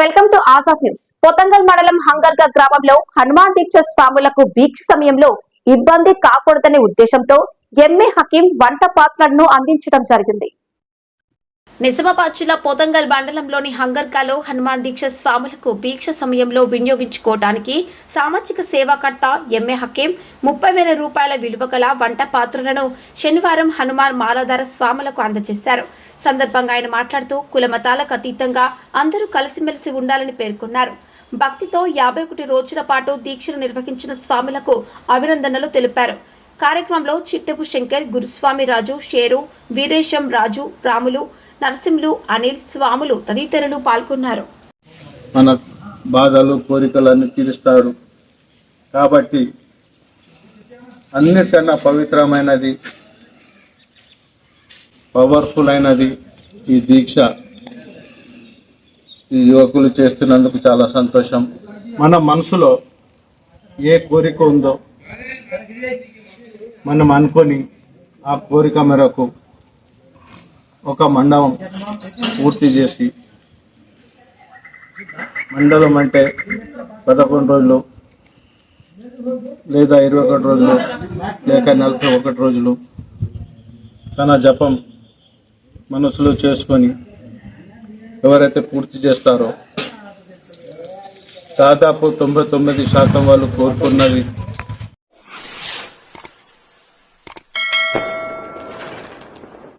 Welcome to Azad news. Pothangal మండలం హంగర్గా గ్రామంలో హనుమాన్ దీక్ష స్వాములకు దీక్ష సమయంలో ఇబ్బంది కాకూడదనే ఉద్దేశంతో ఎంఏ హకీం వంట పాత్రలను అందించడం జరిగింది. నిజామాబాద్ జిల్లా పోతంగల్ మండలంలోని హంగర్కాలో హనుమాన్ దీక్ష స్వాములకు దీక్ష సమయంలో వినియోగించుకోవడానికి సామాజిక సేవాకర్త ఎంఏ హకీం ముప్పై వేల రూపాయల విలువ గల వంట పాత్రలను శనివారం హనుమాన్ మాలాధార స్వాములకు అందజేశారు. సందర్భంగా ఆయన మాట్లాడుతూ కులమతాలకు అతీతంగా అందరూ కలిసిమెలిసి ఉండాలని పేర్కొన్నారు. భక్తితో యాభై ఒకటి రోజుల పాటు దీక్షను నిర్వహించిన స్వాములకు అభినందనలు తెలిపారు. కార్యక్రమంలో చిట్టపు శంకర్ గురుస్వామి రాజు షేరు వీరేశం రాజు రాములు నరసింహులు అనిల్ స్వాములు తదితరులు పాల్గొన్నారు. మన బాధలు కోరికలన్నీ తీరుస్తారు. కాబట్టి అన్నిటికన్నా పవిత్రమైనది పవర్ఫుల్ అయినది ఈ దీక్ష. ఈ యువకులు చేస్తున్నందుకు చాలా సంతోషం. మన మనసులో ఏ కోరిక ఉందో మనం అనుకొని ఆ కోరిక మేరకు ఒక మండపం పూర్తి చేసి మండలం అంటే పదకొండు రోజులు లేదా ఇరవై ఒకటి రోజులు లేక నలభై ఒకటి రోజులు తన జపం మనసులో చేసుకొని ఎవరైతే పూర్తి చేస్తారో దాదాపు తొంభై తొమ్మిది శాతం వాళ్ళు కోరుకున్నది